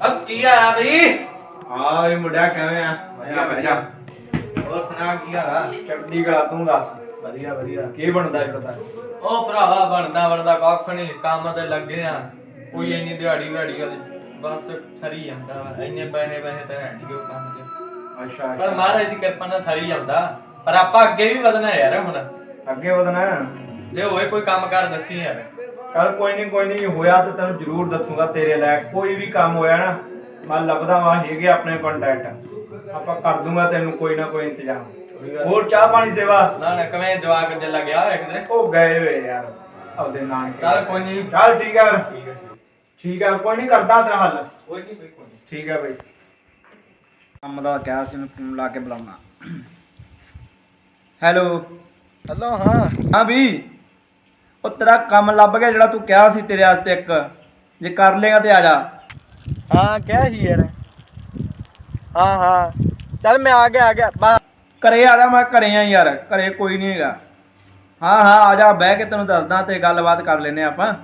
ਅਬ ਕੀ ਆਇਆ ਬਈ ਹਾਂ ਇਹ ਮੁੰਡਿਆ ਕਿਵੇਂ ਆ ਵਧੀਆ ਵਧੀਆ ਹੋਰ ਸੁਣਾ ਕੀ ਹਾਲ ਚੜਦੀ ਕਲਾ ਤੂੰ ਦੱਸ ਵਧੀਆ ਵਧੀਆ ਕੀ ਬਣਦਾ ਇਹ ਪਤਾ ਉਹ ਭਰਾਵਾ ਬਣਦਾ ਬਣਦਾ ਕੱਖ ਨਹੀਂ ਕੰਮ ਤੇ ਲੱਗੇ ਆ ਕੋਈ ਇੰਨੀ ਦਿਹਾੜੀ ਵਿਹਾੜੀ ਵਾਲੀ ਬਸ ਸਰੀ ਜਾਂਦਾ ਵਾ ਇੰਨੇ ਪੈਸੇ ਪੈਸੇ ਤਾਂ ਹੈ ਨਹੀਂ ਉਹ ਕੰਮ ਤੇ ਅੱਛਾ ਪਰ ਮਹਾਰਾਜ ਦੀ ਕਿਰਪਾ ਨਾਲ ਸਰੀ ਜਾਂਦਾ ਪਰ ਆਪਾਂ ਅੱਗੇ ਵੀ ਵਧਣਾ ਯਾਰ ਹੁਣ ਅੱਗੇ ਵਧਣਾ ਜੇ ਹੋਏ ਕੋਈ ਕੰਮ ਕਰ ਦੱਸੀ ਯਾਰ ਕੱਲ ਕੋਈ ਨਹੀਂ ਕੋਈ ਨਹੀਂ ਹੋਇਆ ਤਾਂ ਤੈਨੂੰ ਜ਼ਰੂਰ ਦੱਸੂਗਾ ਤੇਰੇ ਲੈ ਕੋਈ ਵੀ ਕੰਮ ਹੋਇਆ ਨਾ ਮੈਂ ਲੱਭਦਾ ਵਾਂ ਹੈਗੇ ਆਪਣੇ ਕੰਟੈਕਟ ਆਪਾਂ ਕਰ ਦੂੰਗਾ ਤੈਨੂੰ ਕੋਈ ਨਾ ਕੋਈ ਇੰਤਜ਼ਾਮ। ਹੋਰ ਚਾਹ ਪਾਣੀ ਸੇਵਾ? ਨਾ ਨਾ ਕਵੇਂ ਜਵਾਕ ਜੇ ਲੱਗਿਆ ਹੋਇਆ ਕਿਧਰੇ ਉਹ ਗਏ ਵੇ ਯਾਰ ਆਪਦੇ ਨਾਨਕੇ। ਚੱਲ ਕੋਈ ਨਹੀਂ ਚੱਲ ਠੀਕ ਹੈ ਫਿਰ। ਠੀਕ ਹੈ ਕੋਈ ਨਹੀਂ ਕਰਦਾ ਤੇਰਾ ਹੱਲ। ਕੋਈ ਨਹੀਂ ਠੀਕ ਹੈ ਬਈ। ਕੰਮ ਦਾ ਕਿਹਾ ਸੀ ਮੈਂ ਫੋਨ ਲਾ ਕੇ ਬੁਲਾਉਣਾ। ਹੈਲੋ। ਹਲੋ ਹਾਂ। ਹਾਂ ਵੀ ਉਹ ਤੇਰਾ ਕੰਮ ਲੱਭ ਗਿਆ ਜਿਹੜਾ ਤੂੰ ਕਿਹਾ ਸੀ ਤੇਰੇ ਵਾਸਤੇ ਇੱਕ। ਜੇ ਕਰ ਲੇਗਾ ਤੇ ਆ ਜਾ। ਹਾਂ ਕਿਹਾ ਸੀ ਯਾਰ। ਹਾਂ ਹਾਂ। ਚੱਲ ਮੈਂ ਆ ਗਿਆ ਆ ਗਿਆ। ਬਾ ਘਰੇ ਆ ਜਾ ਮੈਂ ਘਰੇ ਆ ਯਾਰ। ਘਰੇ ਕੋਈ ਨਹੀਂ ਹੈਗਾ। ਹਾਂ ਹਾਂ ਆ ਜਾ ਬਹਿ ਕੇ ਤੈਨੂੰ ਦੱਸਦਾ ਤੇ ਗੱਲਬਾਤ ਕਰ ਲੈਨੇ ਆਪਾਂ।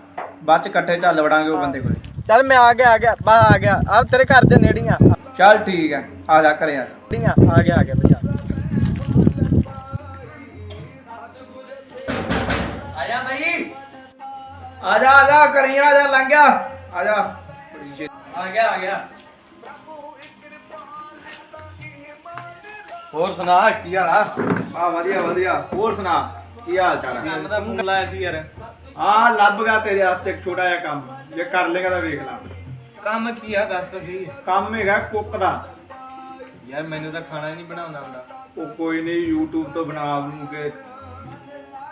ਬਾਅਦ ਚ ਇਕੱਠੇ ਚੱਲ ਵੜਾਂਗੇ ਉਹ ਬੰਦੇ ਕੋਲੇ। ਚੱਲ ਮੈਂ ਆ ਗਿਆ ਆ ਗਿਆ। ਬਾ ਆ ਗਿਆ। ਆ ਤੇਰੇ ਘਰ ਦੇ ਨੇੜੀਆਂ। ਚੱਲ ਠੀਕ ਹੈ। ਆ ਜਾ ਘਰੇ ਆ ਜਾ। ਨੇੜੀਆਂ ਆ ਗਿਆ ਆ ਗਿਆ ਬਚਾ ਆ ਜਾ ਆ ਜਾ ਆ ਲੰਘ ਗਿਆ। ਆ ਜਾ। ਆ ਗਿਆ ਆ ਗਿਆ। ਹੋਰ ਸੁਣਾ ਕੀ ਹਾਲ ਆ? ਆ ਵਧੀਆ ਵਧੀਆ। ਹੋਰ ਸੁਣਾ ਕੀ ਹਾਲ ਚਾਲ ਹੈ ਕੰਮ ਦਾ ਮੂੰਹ ਲਾਇਆ ਸੀ ਯਾਰ। ਆ ਲੱਭ ਗਿਆ ਤੇਰੇ ਵਾਸਤੇ ਇੱਕ ਛੋਟਾ ਜਿਹਾ ਕੰਮ। ਜੇ ਕਰ ਲੇਗਾ ਤਾਂ ਵੇਖ ਲੈ। ਕੰਮ ਕੀ ਆ ਦੱਸ ਤਾਂ ਸਹੀ। ਕੰਮ ਹੈਗਾ ਕੁੱਕ ਦਾ। ਯਾਰ ਮੈਨੂੰ ਤਾਂ ਖਾਣਾ ਹੀ ਨਹੀਂ ਬਣਾਉਣਾ ਆਉਂਦਾ ਉਹ ਕੋਈ ਨਹੀਂ YouTube ਤੋਂ ਬਣਾ ਲੂਗੇ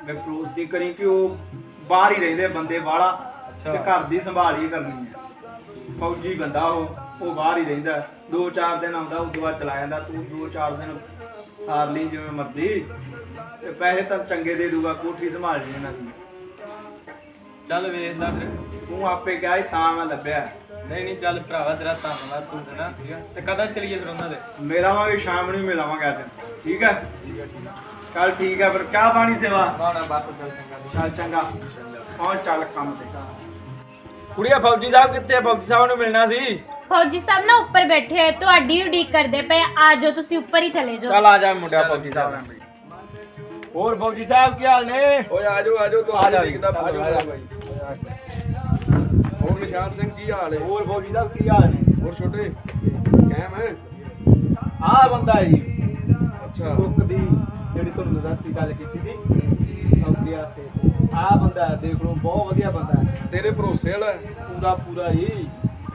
ਮੈਂ ਪ੍ਰੂਸ ਦੀ ਕਰੀ ਕਿ ਉਹ ਬਾਹਰ ਹੀ ਰਹਿੰਦੇ ਬੰਦੇ ਵਾਲਾ ਅੱਛਾ। ਤੇ ਘਰ ਦੀ ਸੰਭਾਲ ਹੀ ਕਰਨੀ ਹੈ। ਫੌਜੀ ਬੰਦਾ ਉਹ ਉਹ ਬਾਹਰ ਹੀ ਰਹਿੰਦਾ। ਦੋ ਚਾਰ ਦਿਨ ਆਉਂਦਾ ਉਸ ਤੋਂ ਬਾਅਦ ਚਲਾ ਜਾਂਦਾ। ਤੂੰ ਦੋ ਚਾਰ ਦਿਨ ਸਾਰ ਲਈ ਜਿਵੇਂ ਮਰਦੀ ਤੇ ਪੈਸੇ ਤਾਂ ਚੰਗੇ ਦੇ ਦੂਗਾ ਕੋਠੀ ਸੰਭਾਲ ਜੀ ਇਹਨਾਂ ਦੀ। ਚੱਲ ਵੇਖਦਾ ਫਿਰ। ਤੂੰ ਆਪੇ ਕਿਹਾ ਸੀ ਤਾਂ ਮੈਂ ਲੱਭਿਆ। ਨਹੀਂ ਨਹੀਂ ਚੱਲ ਭਰਾਵਾ ਤੇਰਾ ਧੰਨਵਾਦ ਤੂੰ ਨਾ ਠੀਕ ਆ ਤੇ ਕਦੋਂ ਚਲੀਏ ਫਿਰ ਉਹਨਾਂ ਦੇ? ਮਿਲਾਵਾਂਗੇ ਸ਼ਾਮ ਨੂੰ ਹੀ ਮਿਲਾਵਾਂਗੇ ਅੱਜ। ਠੀਕ ਹੈ। ਚੱਲ ਠੀਕ ਹੈ ਫਿਰ ਚਾਹ ਪਾਣੀ ਸੇਵਾ। ਨਾ ਨਾ ਬਸ ਚੱਲ ਚੰਗਾ। ਚੱਲ ਚੰਗਾ। ਪਹੁੰਚ ਚੱਲ ਕੰਮ ਤੇ। ਕੁੜੀਆ ਫੌਜੀ ਸਾਹਿਬ ਕਿੱਥੇ ਆ? ਫੌਜੀ ਸਾਹਿਬ ਨੂੰ ਮਿਲਣਾ ਸੀ? ਫੌਜੀ ਸਾਹਿਬ ਨਾ ਉੱਪਰ ਬੈਠੇ ਹੋਏ ਤੁਹਾਡੀ ਉਡੀਕ ਕਰਦੇ ਪਏ ਆ। ਜਾਓ ਤੁਸੀਂ ਉੱਪਰ ਹੀ ਚਲੇ ਜਾਓ। ਚੱਲ ਆ ਜਾ ਮੁੰਡਿਆ ਫੌਜੀ ਸਾਹਿਬ ਹੋਰ ਫੌਜੀ ਸਾਹਿਬ ਕੀ ਹਾਲ ਨੇ? ਓਏ ਆਜੋ ਆਜੋ ਆ ਜਾ ਦਿਖਦਾ ਆ ਜਾ, ਆ ਜਾ। ਬਾਈ। ਹੋਰ ਨਿਸ਼ਾਨ ਸਿੰਘ ਕੀ ਹਾਲ ਹੈ ਹੋਰ ਫੌਜੀ ਸਾਹਿਬ ਕੀ ਹਾਲ ਨੇ? ਹੋਰ ਛੋਟੇ ਕਾਇਮ ਹੈ? ਆਹ ਬੰਦਾ ਹੈ ਜੀ। ਅੱਛਾ। ਕੁੱਕ ਦੀ ਜਿਹੜੀ ਤੁਹਾਨੂੰ ਦੱਸੀ ਗੱਲ ਕੀਤੀ ਸੀ ਫੌਜੀ ਆਤੇ ਆਹ ਬੰਦਾ ਹੈ, ਦੇਖ ਲਓ ਬਹੁਤ ਵਧੀਆ ਬੰਦਾ ਹੈ। ਤੇਰੇ ਭਰੋਸੇ ਵਾਲਾ ਹੈ। ਪੂਰਾ ਪੂਰਾ ਜੀ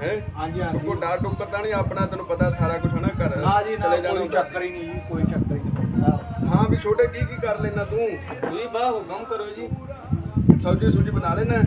ਹੈਂ? ਹਾਂਜੀ ਹਾਂਜੀ। ਕੋਈ ਡਰ ਟੁੱਕਰ ਤਾਂ ਨਹੀਂ ਆਪਣਾ ਤੈਨੂੰ ਪਤਾ ਸਾਰਾ ਕੁਝ ਹਨਾ ਘਰ। ਨਾ ਜੀ ਨਾ ਚਲੇ ਜਾਣਾ ਕੋਈ ਹੁੰਦਾ। ਚੱਕਰ ਹੀ ਨਹੀਂ ਜੀ ਕੋਈ ਚੱਕਰ ਹੀ ਨਹੀਂ। ਹਾਂ ਵੀ ਛੋਟੇ ਕੀ ਕੀ ਕਰ ਲੈਣਾ ਤੂੰ? ਤੁਸੀਂ ਬਾ ਹੁਕਮ ਕਰੋ ਜੀ। ਸਬਜ਼ੀ ਸੁਜੀ ਬਣਾ ਲੈਣਾ।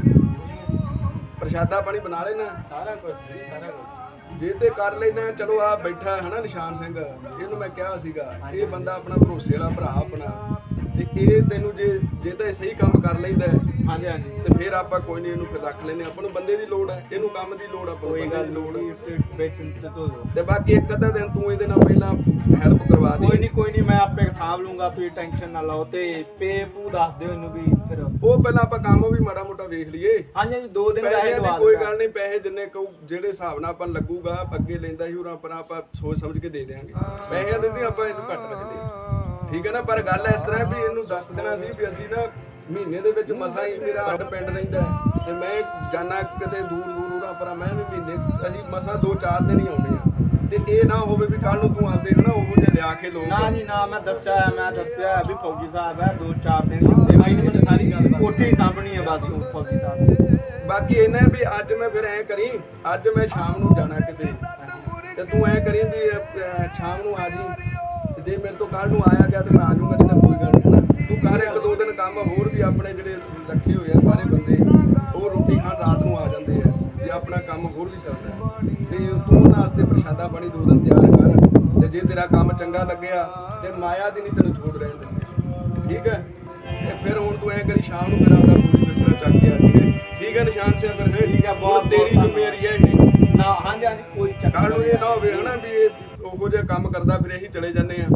ਪ੍ਰਸ਼ਾਦਾ ਪਾਣੀ ਬਣਾ ਲੈਣਾ। ਸਾਰਾ ਕੁਝ ਜੀ ਸਾਰਾ ਕੁਝ ਜੇ ਤੇ ਕਰ ਲੈਣਾ ਚਲੋ ਆ ਬੈਠਾ ਹੈ ਨਾ ਨਿਸ਼ਾਨ ਸਿੰਘ। ਇਹਨੂੰ ਮੈਂ ਕਿਹਾ ਸੀਗਾ, ਇਹ ਬੰਦਾ ਆਪਣਾ ਭਰੋਸੇ ਵਾਲਾ ਭਰਾ ਆਪਣਾ। ਤੇ ਇਹ ਤੈਨੂੰ ਜੇ ਜੇ ਤਾਂ ਇਹ ਸਹੀ ਕੰਮ ਕਰ ਲੈਂਦਾ ਹਾਂਜੀ ਹਾਂਜੀ। ਤੇ ਫਿਰ ਆਪਾਂ ਕੋਈ ਨਹੀਂ ਇਹਨੂੰ ਫਿਰ ਰੱਖ ਲੈਨੇ ਆਪਾਂ ਨੂੰ ਬੰਦੇ ਦੀ ਲੋੜ ਹੈ ਇਹਨੂੰ ਕੰਮ ਦੀ ਲੋੜ ਆ ਕੋਈ ਗੱਲ ਲੋੜ ਨਹੀਂ ਹੈ। ਤੇ ਵੇਚਣ ਤੇ ਤੋਂ ਤੇ ਬਾਕੀ ਇੱਕ ਅੱਧਾ ਦਿਨ ਤੂੰ ਇਹਦੇ ਨਾਲ ਪਹਿਲਾਂ ਹੈਲਪ ਕਰਵਾ ਦੇ। ਕੋਈ ਨਹੀਂ ਕੋਈ ਨਹੀਂ ਮੈਂ ਆਪੇ ਸਾਂਭ ਲੂੰਗਾ ਤੁਸੀਂ ਟੈਨਸ਼ਨ ਨਾ ਲਓ। ਤੇ ਪੇ ਪੂ ਦੱਸ ਦਿਓ ਇਹਨੂੰ ਵੀ ਫਿਰ। ਉਹ ਪਹਿਲਾਂ ਆਪਾਂ ਕੰਮ ਵੀ ਮਾੜਾ ਮੋਟਾ ਵੇਖ ਲਈਏ। ਹਾਂਜੀ ਹਾਂਜੀ ਦੋ ਦਿਨ ਪੈਸੇ ਦੀ ਦਵਾ ਕੋਈ। ਗੱਲ ਨਹੀਂ ਪੈਸੇ ਜਿੰਨੇ ਕਹੂ ਜਿਹੜੇ ਹਿਸਾਬ ਨਾਲ ਆਪਾਂ ਲੱਗੂਗਾ ਅੱਗੇ ਲੈਂਦਾ ਸੀ ਉਹਨਾਂ ਆਪਾਂ ਸੋਚ ਸਮਝ ਕੇ ਦੇ ਦੇਾਂਗੇ ਪੈਸੇ ਦੇ ਆਪਾਂ ਇਹਨੂੰ ਘੱਟ ਰੱਖਦੇ ਹਾਂ। ਠੀਕ ਹੈ ਨਾ ਪਰ ਗੱਲ ਇਸ ਤਰ੍ਹਾਂ ਵੀ ਇਹਨੂੰ ਦੱਸ ਦੇਣਾ ਸੀ ਵੀ ਅਸੀਂ ਨਾ ਮਹੀਨੇ ਦੇ ਵਿੱਚ ਮਸਾਂ ਹੀ ਮੇਰਾ ਅੱਡ ਪਿੰਡ ਰਹਿੰਦਾ ਤੇ ਮੈਂ ਜਾਣਾ ਕਿਤੇ ਦੂਰ ਦੂਰ ਉਰਾਂ ਪਰ ਮੈਂ ਵੀ ਮਹੀਨੇ ਅਸੀਂ ਮਸਾਂ ਦੋ ਚਾਰ ਦਿਨ ਹੀ ਆਉਂਦੇ ਆ ਤੇ ਇਹ ਨਾ ਹੋਵੇ ਵੀ ਕੱਲ ਨੂੰ ਤੂੰ ਆਉਂਦੇ ਹਨਾ ਉਹ ਜਿਹਾ ਲਿਆ ਕੇ ਲੋਕ ਨਾ ਜੀ ਨਾ ਮੈਂ ਦੱਸਿਆ ਮੈਂ ਦੱਸਿਆ ਵੀ ਫੌਜੀ ਸਾਹਿਬ ਹੈ ਦੋ ਚਾਰ ਦਿਨ ਹੁੰਦੇ ਭਾਈ ਨੇ। ਮੈਨੂੰ ਸਾਰੀ ਗੱਲ ਕੋਠੀ ਸਾਂਭਣੀ ਹੈ ਬਸ ਉਹ ਫੌਜੀ ਸਾਹਿਬ ਦੀ। ਬਾਕੀ ਇਹਨਾਂ ਵੀ ਅੱਜ ਮੈਂ ਫਿਰ ਐ ਕਰੀ ਅੱਜ ਮੈਂ ਸ਼ਾਮ ਨੂੰ ਜਾਣਾ ਕਿਤੇ। ਤੇ ਤੂੰ ਐ ਕਰੀ ਵੀ ਸ਼ਾਮ ਨੂੰ ਆ ਜੀ। ਜੇ ਮੇਰੇ ਤੋਂ ਕੱਲ ਨੂੰ ਆਇਆ ਗਿਆ ਤੇ ਮੈਂ ਆ ਜਾਊਂਗਾ ਤੇ ਕੋਈ ਗੱਲ ਨਹੀਂ। ਤੂੰ ਕਰ ਇੱਕ ਦੋ ਦਿਨ ਕੰਮ ਹੋਰ ਵੀ ਆਪਣੇ ਜਿਹੜੇ ਰੱਖੇ ਹੋਏ ਆ ਸਾਰੇ ਬੰਦੇ ਉਹ ਰੋਟੀ ਖਾਣ ਰਾਤ ਨੂੰ ਆ ਜਾਂਦੇ ਆ ਤੇ ਆਪਣਾ ਕੰਮ ਹੋਰ ਵੀ ਚੱਲਦਾ। ਤੇ ਤੂੰ ਉਹਨਾਂ ਵਾਸਤੇ ਪ੍ਰਸ਼ਾਦਾ ਪਾਣੀ ਦੋ ਦਿਨ ਤਿਆਰ ਕਰ ਤੇ ਜੇ ਤੇਰਾ ਕੰਮ ਚੰਗਾ ਲੱਗਿਆ ਤੇ ਮਾਇਆ ਦੀ ਨਹੀਂ ਤੈਨੂੰ ਛੋੜ ਰਹਿਣ ਦਿੰਦੇ। ਠੀਕ ਹੈ? ਤੇ ਫਿਰ ਹੁਣ ਤੂੰ ਐ ਕਰੀ ਸ਼ਾਮ ਨੂੰ ਮੇਰਾ ਆਪਦਾ ਪੂਰੀ ਬਿਸਤਰਾ ਚੱਕ ਕੇ ਆ ਜੀ ਠੀਕ ਹੈ ਨਿਸ਼ਾਨ ਸਿੰਘ? ਫਿਰ ਠੀਕ ਹੈ, ਬਹੁਤ- ਤੇਰੀ ਬਹੁਤ ਜ਼ਿੰਮੇਵਾਰੀ ਹੈ ਇਹ। ਨਾ ਹਾਂਜੀ ਹਾਂਜੀ ਕੋਈ ਚੱਕਰ ਕੱਲ ਨੂੰ ਇਹ ਨਾ ਹੋਵੇ ਹਨਾ ਵੀ ਇਹ ਉਹੋ ਜਿਹਾ ਕੰਮ ਕਰਦਾ ਫਿਰ ਇਹੀ ਚਲੇ ਜਾਂਦੇ ਆ।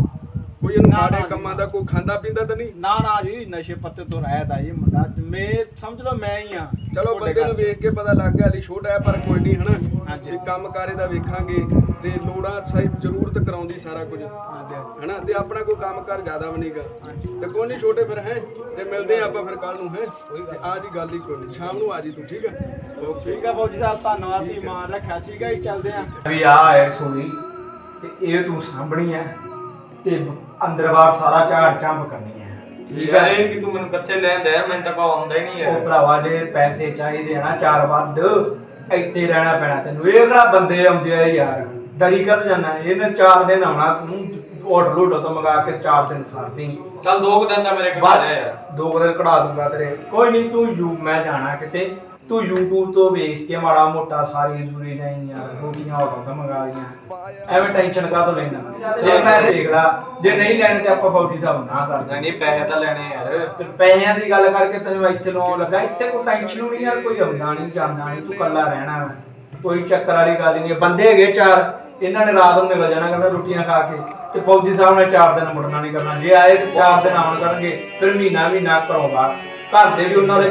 ਕੋਈ ਨਾ, ਮਾੜੇ ਨਾ। ਕੰਮਾਂ ਦਾ ਕੋਈ ਖਾਂਦਾ ਪੀਂਦਾ ਤਾਂ ਨਹੀਂ? ਨਾ ਨਾ ਜੀ ਨਸ਼ੇ ਪੱਤੇ ਤੋਂ ਰਹਿਤ ਆ ਇਹ ਮੁੰਡਾ। ਮੈਂ ਸਮਝ ਲਓ ਮੈਂ ਹੀ ਆ। ਚਲੋ ਬੰਦੇ ਨੂੰ ਵੇਖ ਕੇ ਪਤਾ ਲੱਗ ਗਿਆ ਲਈ ਛੋਟਾ ਹੈ ਪਰ ਕੋਈ ਨਹੀਂ ਹਨਾ? ਹਾਂਜੀ। ਵੀ ਕੰਮ ਕਾਰੇ ਦਾ ਵੇਖਾਂਗੇ ਤੇ ਲੋੜਾਂ ਸਹੀ ਜ਼ਰੂਰਤ ਕਰਾਉਂਦੀ ਸਾਰਾ ਕੁਝ। ਹਨਾ? ਤੇ ਆਪਣਾ ਕੋਈ ਕੰਮ ਕਰ ਜ਼ਿਆਦਾ ਵੀ ਨਹੀਂਗਾ। ਹਾਂਜੀ। ਤੇ ਕੋਈ ਨਹੀਂ ਛੋਟੇ ਫਿਰ ਹੈ ਤੇ ਮਿਲਦੇ ਆ ਆਪਾਂ ਫਿਰ ਕੱਲ ਨੂੰ ਹੈ? ਆ ਜੀ ਗੱਲ ਹੀ ਕੋਈ ਨਹੀਂ। ਸ਼ਾਮ ਨੂੰ ਆ ਜੀ ਤੂੰ ਠੀਕ ਹੈ ਠੀਕ ਆ ਫੌਜੀ ਸਾਹਿਬ ਧੰਨਵਾਦ ਜੀ ਮਾਨ ਰੱਖਿਆ ਠੀਕ ਹੈ ਜੀ ਚੱਲਦੇ ਆ। ਵੀ ਆ ਹੈ ਸੋਈ ਤੇ ਇਹ ਤੂੰ ਸਾਂਭਣੀ ਹੈ ਤੇ ਅੰਦਰ ਬਾਹਰ ਸਾਰਾ ਝਾੜ ਝੰਬ ਕਰਨੀ ਹੈ ਠੀਕ ਹੈ ਇਹ ਕਿ ਤੂੰ ਮੈਨੂੰ ਕਿੱਥੇ ਲੈਂਦਾ ਮੈਨੂੰ ਤਾਂ ਕੋਈ ਆਉਂਦਾ ਹੀ ਨਹੀਂ ਉਹ ਹੈ ਭਰਾਵਾ ਜੇ ਪੈਸੇ ਚਾਹੀਦੇ ਆ ਨਾ ਚਾਰ ਵੱਧ ਇੱਥੇ ਰਹਿਣਾ ਪੈਣਾ ਤੈਨੂੰ। ਇਹ ਕਿਹੜਾ ਬੰਦੇ ਆਉਂਦੇ ਆ ਯਾਰ ਡਰੀ ਕਰ ਜਾਣਾ ਇਹਨੇ ਚਾਰ ਦਿਨ ਆਉਣਾ ਤੂੰ ਆਰਡਰ ਲੂਟੋ ਤੋਂ ਮੰਗਾ ਕੇ ਚਾਰ ਦਿਨ ਸਾਰਦੀ। ਚੱਲ ਦੋ ਕੁ ਦਿਨ ਤਾਂ ਮੇਰੇ ਕੋਲ ਬਾਅਦ ਆ ਯਾਰ। ਦੋ ਕੁ ਦਿਨ ਕਢਾ ਦੂੰਗਾ ਤੇਰੇ। ਕੋਈ ਨਹੀਂ ਤੂੰ ਯੂ ਮੈਂ ਜਾਣਾ ਕਿਤੇ। ਤੂੰ YouTube ਤੋਂ ਵੇਖ ਕੇ ਮਾੜਾ ਮੋਟਾ ਸਾਰੀ ਜ਼ੂਰੀ ਜਾਈ ਯਾਰ ਰੋਟੀਆਂ ਆਰਡਰ ਤੋਂ ਮੰਗਾ ਲੀਆਂ ਐਵੇਂ ਟੈਨਸ਼ਨ ਕਾਹ ਤੋਂ ਲੈਣਾ ਜੇ ਮੈਂ ਦੇਖ ਲਾ ਜੇ ਨਹੀਂ ਲੈਣੇ ਤੇ ਆਪਾਂ ਬਾਊਟੀ ਸਾਹਿਬ ਨਾ ਕਰ ਨਹੀਂ ਦਾਂਗੇ ਨਹੀਂ ਪੈਸੇ ਤਾਂ ਲੈਣੇ ਯਾਰ। ਫਿਰ ਪੈਸਿਆਂ ਦੀ ਗੱਲ ਕਰਕੇ ਤੈਨੂੰ ਇੱਥੇ ਲਾਉਣ ਲੱਗਾ। ਇੱਥੇ ਕੋਈ ਟੈਨਸ਼ਨ ਨਹੀਂ ਯਾਰ ਕੋਈ ਆਉਂਦਾ ਨਹੀਂ ਜਾਂਦਾ ਨਹੀਂ ਤੂੰ ਕੱਲਾ ਰਹਿਣਾ। ਕੋਈ ਚੱਕਰ ਵਾਲੀ ਗੱਲ ਨਹੀਂ। ਬੰਦੇ ਹੈਗੇ ਚਾਰ ਇਹਨਾਂ ਨੇ ਰਾਤ ਨੂੰ ਨਿਕਲ ਜਾਣਾ ਕਰਨਾ ਰੋਟੀਆਂ ਖਾ ਕੇ। ਤੇ ਫੌਜੀ ਸਾਹਿਬ ਨੇ ਚਾਰ ਦਿਨ ਮੁੜਨਾ ਨਹੀਂ ਕਰਨਾ। ਜੇ ਆਏ ਤੇ ਚਾਰ ਦਿਨ ਆਉਣ ਕਰਨਗੇ ਫਿਰ ਮਹੀਨਾ ਮਹੀਨਾ ਘਰੋਂ ਬਾਹਰ। ਘਰ ਦੇ ਵੀ ਉਹਨਾਂ ਦੇ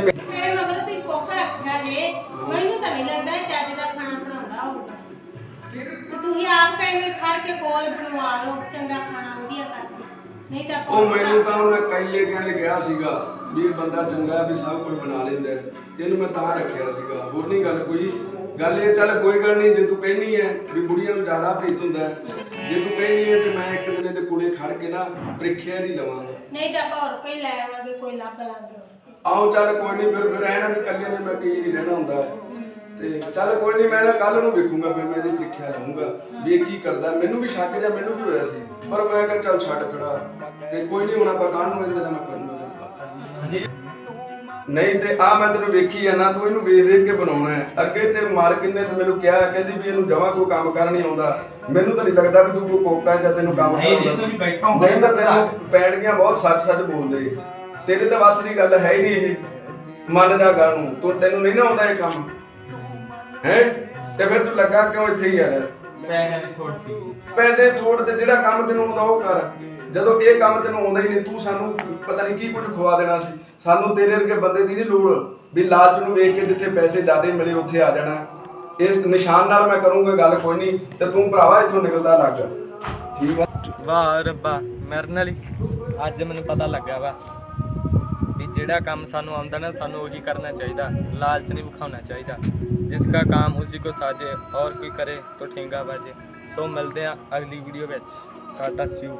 ਆਪ ਕਈ ਵਾਰ ਖੜ ਕੇ ਕੋਲ ਬਣਵਾ ਲਓ ਚੰਗਾ ਖਾਣਾ ਵਧੀਆ ਕਰਕੇ ਨਹੀਂ ਤਾਂ ਉਹ ਮੈਨੂੰ ਤਾਂ ਉਹਨੇ ਕਈਏ ਕਹਿਣੇ ਕਿਹਾ ਸੀਗਾ ਵੀ ਇਹ ਬੰਦਾ ਚੰਗਾ ਹੈ ਵੀ ਸਭ ਕੁਝ ਬਣਾ ਲੈਂਦਾ ਹੈ। ਤੇ ਇਹਨੂੰ ਮੈਂ ਤਾਂ ਰੱਖਿਆ ਸੀਗਾ ਹੋਰ ਨਹੀਂ ਗੱਲ ਕੋਈ ਗੱਲ ਇਹ ਚੱਲ ਕੋਈ ਗੱਲ ਨਹੀਂ ਜੇ ਤੂੰ ਕਹਿਨੀ ਹੈ ਵੀ ਬੁੜੀਆਂ ਨੂੰ ਜ਼ਿਆਦਾ ਪ੍ਰੀਤ ਹੁੰਦਾ ਹੈ। ਜੇ ਤੂੰ ਕਹਿਨੀ ਹੈ ਤੇ ਮੈਂ ਇੱਕ ਦਿਨ ਇਹਦੇ ਕੋਲੇ ਖੜ ਕੇ ਨਾ ਪ੍ਰੀਖਿਆ ਦੀ ਲਵਾਂਗਾ ਨਹੀਂ ਤਾਂ ਆਪਾਂ ਹੋਰ ਕੋਈ ਲੈ ਆਵਾਂਗੇ ਕੋਈ ਲੱਭ ਲਾਂਗੇ। ਆਓ ਚੱਲ ਕੋਈ ਨਹੀਂ ਫਿਰ ਫਿਰ ਐ ਨਾ ਵੀ ਇਕੱਲੇ ਨੇ ਮੈਂ ਕਈ ਨਹੀਂ ਰਹਿਣਾ ਹੁੰਦਾ ਹੈ। ਤੇ ਚੱਲ ਕੋਈ ਨਹੀਂ ਮੈਂ ਨਾ ਕੱਲ ਨੂੰ ਵੇਖੂੰਗਾ ਫਿਰ ਮੈਂ ਇਹਦੀ ਪ੍ਰੀਖਿਆ ਲਵਾਂਗਾ ਵੀ ਇਹ ਕੀ ਕਰਦਾ। ਮੈਨੂੰ ਵੀ ਸ਼ੱਕ ਜਾਂ ਮੈਨੂੰ ਵੀ ਹੋਇਆ ਸੀ ਪਰ ਮੈਂ ਕਿਹਾ ਚੱਲ ਛੱਡ ਖੜਾ। ਤੇ ਕੋਈ ਨਹੀਂ ਹੁਣ ਆਪਾਂ ਕੱਲ ਨੂੰ ਇਹਦੇ ਨਾਲ ਮੈਂ ਕਰੂੰਗਾ ਨਹੀਂ ਤੇ ਆ ਮੈਂ ਤੈਨੂੰ ਵੇਖੀ ਆ ਨਾ ਤੂੰ ਇਹਨੂੰ ਵੇਖ ਵੇਖ ਕੇ ਬਣਾਉਣਾ ਹੈ। ਅੱਗੇ ਤੇ ਮਾਲਕ ਨੇ ਤੇ ਮੈਨੂੰ ਕਿਹਾ ਕਹਿੰਦੀ ਵੀ ਇਹਨੂੰ ਜਮਾ ਕੋਈ ਕੰਮ ਕਰ ਨਹੀਂ ਆਉਂਦਾ। ਮੈਨੂੰ ਤਾਂ ਨਹੀਂ ਲੱਗਦਾ ਵੀ ਤੂੰ ਕੋਈ ਕੋਕਾ ਜਾਂ ਤੈਨੂੰ ਕੰਮ ਨਹੀਂ ਬੈਠੋ, ਮੈਂ ਨਹੀਂ ਤਾਂ ਤੈਨੂੰ ਪੈਣਗੀਆਂ ਬਹੁਤ ਸੱਚ ਸੱਚ ਬੋਲਦੇ। ਤੇਰੇ ਤਾਂ ਵੱਸ ਦੀ ਗੱਲ ਹੈ ਹੀ ਨਹੀਂ ਇਹ। ਮੰਨ ਜਾ ਗੱਲ ਨੂੰ। ਤੂੰ ਤੈਨੂੰ ਨਹੀਂ ਨਾ ਆਉਂਦਾ ਇਹ ਕੰਮ। ਹੈ? ਤੇ ਫਿਰ ਤੂੰ ਲੱਗਾ ਕਿਉਂ ਇੱਥੇ ਹੀ ਯਾਰ? ਪੈਸੇ ਦੀ ਥੋੜੀ ਸੀ। ਪੈਸੇ ਥੋੜ ਤੇ ਜਿਹੜਾ ਕੰਮ ਤੈਨੂੰ ਆਉਂਦਾ ਉਹ ਕਰ। ਜਦੋਂ ਇਹ ਕੰਮ ਤੈਨੂੰ ਆਉਂਦਾ ਹੀ ਨਹੀਂ ਤੂੰ ਸਾਨੂੰ ਪਤਾ ਨਹੀਂ ਕੀ ਕੁਝ ਖਵਾ ਦੇਣਾ ਸੀ। ਸਾਨੂੰ ਤੇਰੇ ਵਰਗੇ ਬੰਦੇ ਦੀ ਨਹੀਂ ਲੋੜ ਵੀ ਲਾਲਚ ਨੂੰ ਵੇਖ ਕੇ ਜਿੱਥੇ ਪੈਸੇ ਜ਼ਿਆਦੇ ਮਿਲੇ ਉੱਥੇ ਆ ਜਾਣਾ। ਇਸ ਨਿਸ਼ਾਨ ਨਾਲ ਮੈਂ ਕਰੂੰਗਾ ਗੱਲ ਕੋਈ ਨਹੀਂ। ਤੇ ਤੂੰ ਭਰਾਵਾ ਇੱਥੋਂ ਨਿਕਲਦਾ ਲੱਗ ਠੀਕ ਆ? ਵਾਹ ਰੱਬਾ ਮੇਰੇ ਨਾਲ ਹੀ ਅੱਜ ਮੈਨੂੰ ਪਤਾ ਲੱਗਾ ਵਾ। ਵੀ ਜਿਹੜਾ ਕੰਮ ਸਾਨੂੰ ਆਉਂਦਾ ਨਾ, ਸਾਨੂੰ ਉਹੀ ਕਰਨਾ ਚਾਹੀਦਾ, ਲਾਲਚ ਨਹੀਂ ਵਿਖਾਉਣਾ ਚਾਹੀਦਾ। ਜਿਸ ਦਾ ਕੰਮ ਉਸੇ ਕੋ ਸਾਜੇ ਔਰ ਕੋਈ ਕਰੇ ਤੋ ਠੇਂਗਾ ਬਾਜੇ। ਸੋ ਮਿਲਦੇ ਆ ਅਗਲੀ ਵੀਡੀਓ ਵਿੱਚ। ਟਾਟਾ ਸਿਊ